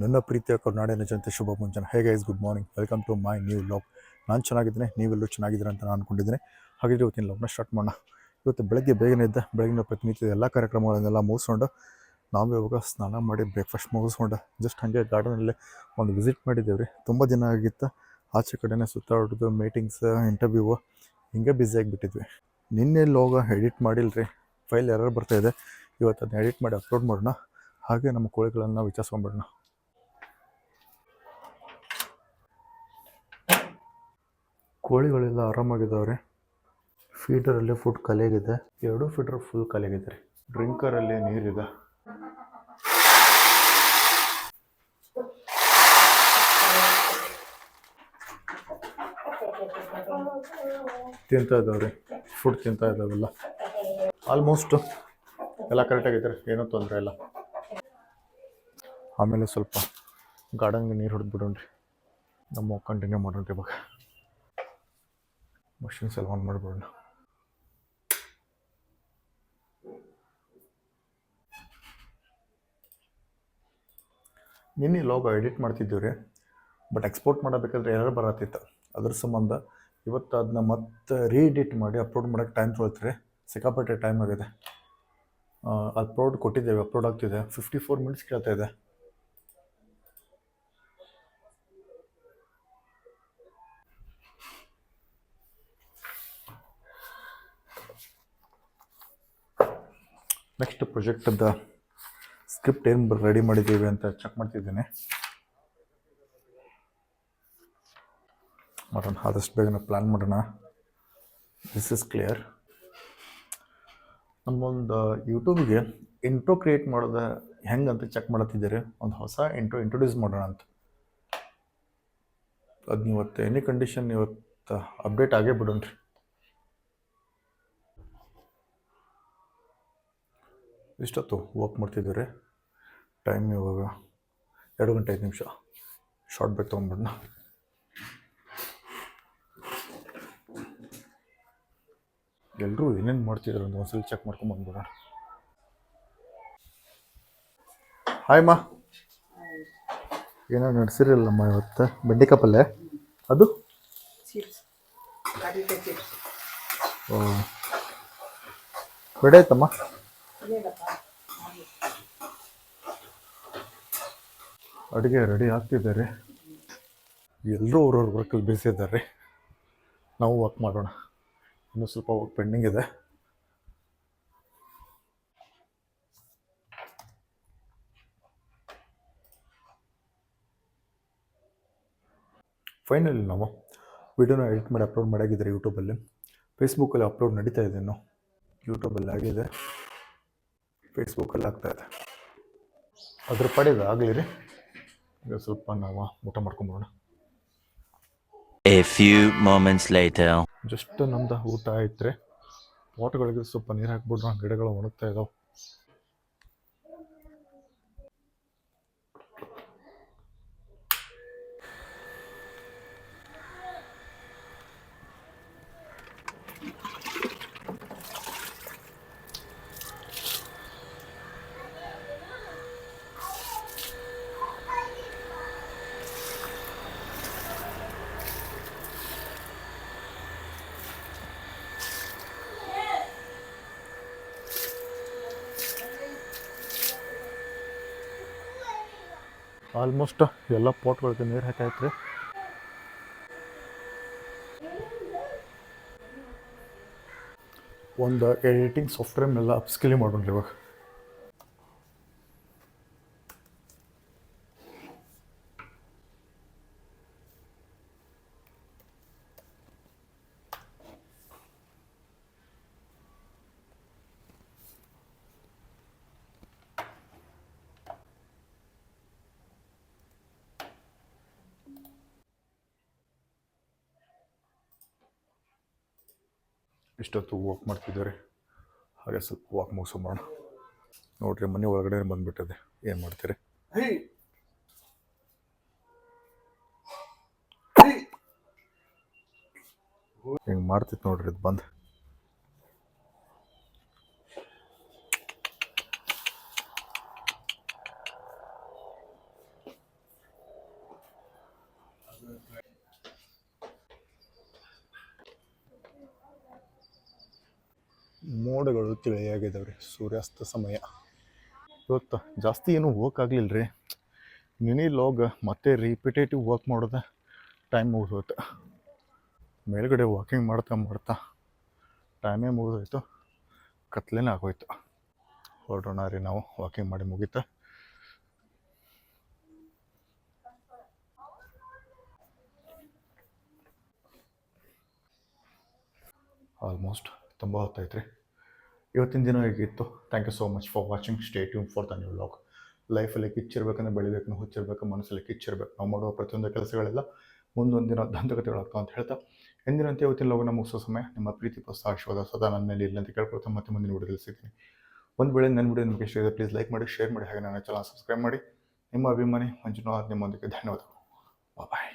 ನನ್ನ ಪ್ರೀತಿಯ ಕರ್ನಾಡಿನ ಜನತೆ ಶುಭ ಮುಂಜಾನೆ. Hey guys good morning welcome to my new vlog ನಾನು ಚೆನ್ನಾಗಿದ್ದೀನಿ, ನೀವೆಲ್ಲರೂ ಚೆನ್ನಾಗಿದ್ದೀರಾ ಅಂತ ನಾನು ಅಂದ್ಕೊಂಡಿದ್ದೀನಿ ಹಾಗಿದ್ರೆ ಇವತ್ತಿನ ಲಾಗ್ನ ಸ್ಟಾರ್ಟ್ ಮಾಡೋಣ. ಇವತ್ತು ಬೆಳಗ್ಗೆ ಬೇಗನೆ ಇದ್ದ ಬೆಳಗಿನ ಪ್ರತಿನಿತ್ಯದ ಎಲ್ಲ ಕಾರ್ಯಕ್ರಮಗಳನ್ನೆಲ್ಲ ಮುಗಿಸ್ಕೊಂಡು, ನಾವು ಇವಾಗ ಸ್ನಾನ ಮಾಡಿ ಬ್ರೇಕ್ಫಾಸ್ಟ್ ಮುಗಿಸ್ಕೊಂಡು ಜಸ್ಟ್ ಹಾಗೆ ಗಾರ್ಡನಲ್ಲಿ ಒಂದು ವಿಸಿಟ್ ಮಾಡಿದ್ದೇವೆ ರೀ. ತುಂಬ ದಿನ ಆಗಿತ್ತು, ಆಚೆ ಕಡೆನೇ ಸುತ್ತಾಡೋದು ಮೀಟಿಂಗ್ಸ್ ಇಂಟರ್ವ್ಯೂ ಹಿಂಗೆ ಆಗಿಬಿಟ್ಟಿದ್ವಿ. ನಿನ್ನೆ ಲೋಗ ಎಡಿಟ್ ಮಾಡಿಲ್ಲ ರೀ. ಫೈಲ್ ಎರರ್ ಬರ್ತಾಯಿದೆ ಇವತ್ತು ಅದನ್ನ ಎಡಿಟ್ ಮಾಡಿ ಅಪ್ಲೋಡ್ ಮಾಡೋಣ. ಹಾಗೆ ನಮ್ಮ ಕೋಳಿಗಳನ್ನು ವಿಚಾರಿಸ್ಕೊಂಬಿಡೋಣ ಕೋಳಿಗಳೆಲ್ಲ ಆರಾಮಾಗಿದ್ದಾವೆ ಫೀಡರಲ್ಲಿ ಫುಡ್ ಕಲೆಗಿದೆ. ಎರಡೂ ಫೀಡರ್ ಫುಲ್ ಕಲೆಗಿದೆ ಡ್ರಿಂಕರಲ್ಲಿ ನೀರಿದೆ. ತಿಂತಾ ಇದ್ದಾವೆ ರೀ ಫುಡ್ ತಿಂತಾ ಇದ್ದಾವೆಲ್ಲ ಆಲ್ಮೋಸ್ಟ್ ಎಲ್ಲ ಕರೆಕ್ಟಾಗಿದ್ದಾರೆ ಏನೂ ತೊಂದರೆ ಇಲ್ಲ. ಆಮೇಲೆ ಸ್ವಲ್ಪ ಗಾರ್ಡನ್ಗೆ ನೀರು ಹೊಡೆದು ರೀ ನಮ್ಮ ಕಂಟಿನ್ಯೂ ಮಾಡೋಣ ರೀ ಇವಾಗ. ಮಷಿನ್ಸ್ ಎಲ್ಲ ಆನ್ ಮಾಡಿಬಿಡೋಣ ನಿನ್ನೆ ಲೋಗೋ ಎಡಿಟ್ ಮಾಡ್ತಿದ್ದೀವಿ ರೀ ಬಟ್ ಎಕ್ಸ್ಪೋರ್ಟ್ ಮಾಡಬೇಕಾದ್ರೆ ಎರರ್ ಬರತ್ತಿತ್ತು ಅದ್ರ ಸಂಬಂಧ ಇವತ್ತು ಅದನ್ನ ಮತ್ತೆ ರೀಎಡಿಟ್ ಮಾಡಿ ಅಪ್ಲೋಡ್ ಮಾಡೋಕ್ಕೆ ಟೈಮ್ ತೊಗೊಳ್ತು ರೀ ಸಿಕ್ಕಾಪಟ್ಟೆ ಟೈಮ್ ಆಗಿದೆ. ಅಪ್ಲೋಡ್ ಕೊಟ್ಟಿದ್ದೇವೆ ಅಪ್ಲೋಡ್ ಆಗ್ತಿದೆ. ಫಿಫ್ಟಿ ಫೋರ್ ಮಿನಿಟ್ಸ್ ಕೇಳ್ತಾ ಇದೆ. ನೆಕ್ಸ್ಟ್ ಪ್ರೊಜೆಕ್ಟದ ಸ್ಕ್ರಿಪ್ಟ್ ಏನು ರೆಡಿ ಮಾಡಿದ್ದೀವಿ ಅಂತ ಚೆಕ್ ಮಾಡ್ತಿದ್ದೇನೆ. ಮಾಡೋಣ, ಆದಷ್ಟು ಬೇಗನೆ ಪ್ಲ್ಯಾನ್ ಮಾಡೋಣ. ದಿಸ್ ಇಸ್ ಕ್ಲಿಯರ್ ನಮ್ಮೊಂದು ಯೂಟ್ಯೂಬ್ಗೆ ಇಂಟ್ರೋ ಕ್ರಿಯೇಟ್ ಮಾಡೋದು ಹೆಂಗೆ ಅಂತ ಚೆಕ್ ಮಾಡತ್ತಿದ್ದೀರಿ? ಒಂದು ಹೊಸ ಇಂಟ್ರೋ ಇಂಟ್ರೊಡ್ಯೂಸ್ ಮಾಡೋಣ ಅಂತ. ಅದು ನೀವತ್ತು ಎನಿ ಕಂಡೀಷನ್ ಇವತ್ತು ಅಪ್ಡೇಟ್ ಆಗೇ ಬಿಡೋಣ ರೀ ಇಷ್ಟೊತ್ತು ವಾಕ್ ಮಾಡ್ತಿದ್ದೀರಿ ಟೈಮ್ ಇವಾಗ ಎರಡು ಗಂಟೆ ಐದು ನಿಮಿಷ. ಶಾರ್ಟ್ ಬ್ರೇಕ್ ತೊಗೊಂಡ್ಬಿಡೋಣ. ಎಲ್ಲರೂ ಏನೇನು ಮಾಡ್ತಿದ್ರು ಅಂತ ಒಂದ್ಸಲ ಚೆಕ್ ಮಾಡ್ಕೊಂಡು ಬಂದ್ಬಿಡೋಣ. ಹಾಯ್ ಮಾ ಏನೋ ನಡೆಸಿರಲಿಲ್ಲಮ್ಮ ಇವತ್ತು? ಬೆಂಡೆಕಾಯಿ ಪಲ್ಯ ಅದು? ಓ. ಅದೇನಪ್ಪ ಅಡುಗೆ ರೆಡಿ ಆಗ್ತಿದ್ದಾರೆ. ಎಲ್ಲರೂ ಅವ್ರವ್ರ ವರ್ಕಲ್ಲಿ ಇದ್ದಾರೆ. ನಾವು ವರ್ಕ್ ಮಾಡೋಣ. ಇನ್ನೂ ಸ್ವಲ್ಪ ವರ್ಕ್ ಪೆಂಡಿಂಗ್ ಇದೆ. ಫೈನಲಿ ನಾವು ವಿಡಿಯೋನ ಎಡಿಟ್ ಮಾಡಿ ಅಪ್ಲೋಡ್ ಮಾಡಾಗಿದ್ದಾರೆ ಯೂಟ್ಯೂಬಲ್ಲಿ ಫೇಸ್ಬುಕ್ಕಲ್ಲಿ ಅಪ್ಲೋಡ್ ನಡೀತಾ ಇದೆ ಇನ್ನು. ಯೂಟ್ಯೂಬಲ್ಲಿ ಆಗಿದೆ. ಫೇಸ್ಬುಕ್ಕಲ್ಲಿ ಆಗ್ತಾ ಇದೆ. ಅದ್ರ ಪಡೆದು ಆಗಲಿ ರೀ. ಈಗ ಸ್ವಲ್ಪ ನಾವು ಊಟ ಮಾಡ್ಕೊಂಬರೋಣ a few moments later. Just ನಮ್ದು ಊಟ ಆಯ್ತು ರೀ ಪಾಟ್ಗಳಿಗೆ ಸ್ವಲ್ಪ ನೀರು ಹಾಕ್ಬಿಟ್ರೆ ಗಿಡಗಳು ಒಣಗ್ತಾ ಇದಾವೆ. ಆಲ್ಮೋಸ್ಟ್ ಎಲ್ಲ ಪಾಟ್ಗಳಿಗೆ ನೀರು ಹಾಕಾಯ್ತು ರೀ ಒಂದು ಎಡಿಟಿಂಗ್ ಸಾಫ್ಟ್ವೇರ್ನೆಲ್ಲ ಅಪ್ಸ್ಕಿಲಿ ಮಾಡೋಣ ಇವಾಗ. ಇಷ್ಟೊತ್ತು ವಾಕ್ ಮಾಡ್ತಿದ್ದಾರೆ. ಹಾಗೆ ಸ್ವಲ್ಪ ವಾಕ್ ಮುಗಿಸ್ಕೊಂಬೋಣ ನೋಡ್ರಿ ಮನೆ ಒಳಗಡೆ ಬಂದ್ಬಿಟ್ಟಿದೆ. ಏನು ಮಾಡ್ತೀರಿ? ಹಿಂಗೆ ಮಾಡ್ತಿತ್ತು ನೋಡ್ರಿ ಇದು ಬಂದು. ಮೋಡಗಳು ತಿಳಿಯಾಗಿದ್ದಾವೆ ರೀ ಸೂರ್ಯಾಸ್ತ ಸಮಯ. ಇವತ್ತು ಜಾಸ್ತಿ ಏನೂ ಆಗಲಿಲ್ಲ ರೀ ಮಿನಿ ಲಾಗ್ ಮತ್ತೆ ರಿಪಿಟೇಟಿವ್ ವರ್ಕ್ ಮಾಡೋದ ಟೈಮ್ ಮುಗಿದೋಯ್ತು. ಮೇಲ್ಗಡೆ ವಾಕಿಂಗ್ ಮಾಡ್ತಾ ಮಾಡ್ತಾ ಟೈಮೇ ಮುಗಿದೋಯ್ತು. ಕತ್ಲೇನೇ ಆಗೋಯ್ತು. ಹೊರಡೋಣ ರೀ ನಾವು ವಾಕಿಂಗ್ ಮಾಡಿ ಮುಗೀತು. ಆಲ್ಮೋಸ್ಟ್ ತುಂಬ ಹೊತ್ತಾಯ್ತು ರೀ ಇವತ್ತಿನ ದಿನ ಹೇಗಿತ್ತು? Thank you so much for watching stay tune for the new vlog ಲೈಫಲ್ಲಿ ಕಿಚ್ಚಿರ್ಬೇಕಂದ್ರೆ ಬೆಳಿಬೇಕು ಹುಚ್ಚಿರ್ಬೇಕು, ಮನಸ್ಸಲ್ಲಿ ಕಿಚ್ಚಿರ್ಬೇಕು. ನಾವು ಮಾಡುವ ಪ್ರತಿಯೊಂದು ಕೆಲಸಗಳೆಲ್ಲ ಮುಂದೊಂದು ದಿನ ದಂತಕತೆಗಳಾಗ್ತಾವ ಅಂತ ಹೇಳ್ತಾ. ಎಂದಿನಂತೆ ಇವತ್ತಿನ ಲೋಗನ ಮುಗಿಸೋ ಸಮಯ, ನಿಮ್ಮ ಪ್ರೀತಿ ಪ್ರೋತ್ಸಾಹ ಆಶೀರ್ವಾದ ಸದಾ ನನ್ನ ಮೇಲೆ ಇಲ್ಲ ಅಂತ ಕೇಳ್ಕೊಳ್ತಾ ಮತ್ತೆ ಮುಂದಿನ ವಿಡಿಯೋದಲ್ಲಿ ಸಿಗ್ತೀನಿ. ಒಂದು ವೇಳೆ ನನ್ನ ವಿಡಿಯೋ ನಿಮಗೆ ಇಷ್ಟ ಇದೆ ಪ್ಲೀಸ್ ಲೈಕ್ ಮಾಡಿ ಶೇರ್ ಮಾಡಿ, ಹಾಗೆ ನನ್ನ ಚಾನಲ್ ಸಬ್ಸ್ಕ್ರೈಬ್ ಮಾಡಿ. ನಿಮ್ಮ ಅಭಿಮಾನಿ ಮಂಜುನಾಥ್ ನಿಮ್ಮೊಂದಿಗೆ ಧನ್ಯವಾದಗಳು. ಬಾಯ್